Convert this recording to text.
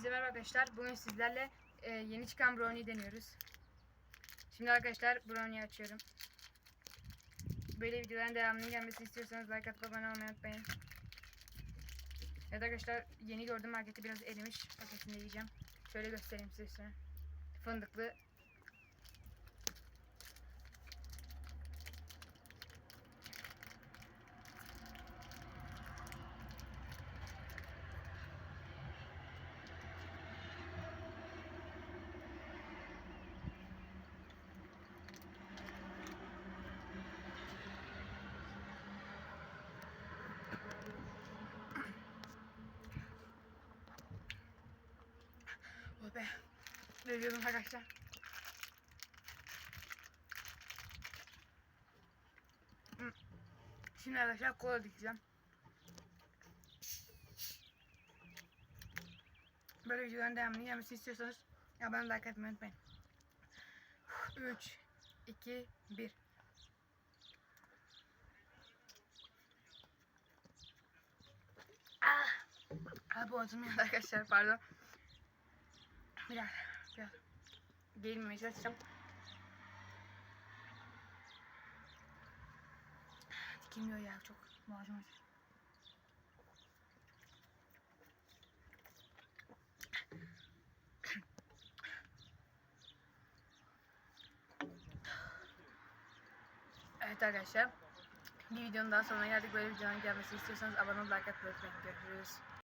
Hepinize merhaba arkadaşlar. Bugün sizlerle e, yeni çıkan brownie deniyoruz. Şimdi arkadaşlar brownie açıyorum. Böyle videoların devamının gelmesini istiyorsanız like atıp abone olmayı unutmayın. Evet arkadaşlar yeni gördüm markette biraz erimiş. Paketinde yiyeceğim. Şöyle göstereyim size. Fındıklı. Oh be. Ölüyorum arkadaşlar. Hı. Şimdi arkadaşlar kola dikeceğim. Böyle videoların devamını gelmesini istiyorsanız abone like atmayı unutmayın. 3, 2, 1. Ah! Abi yandı arkadaşlar pardon. Biraz, biraz. Gelmemeye çalışacağım. Dikilmiyor ya çok. Boğazım acıyor. Evet arkadaşlar. Bir videonun daha sonuna geldik. Böyle videoların gelmesini istiyorsanız abone ol, like atmayı unutmayın. Görüşürüz.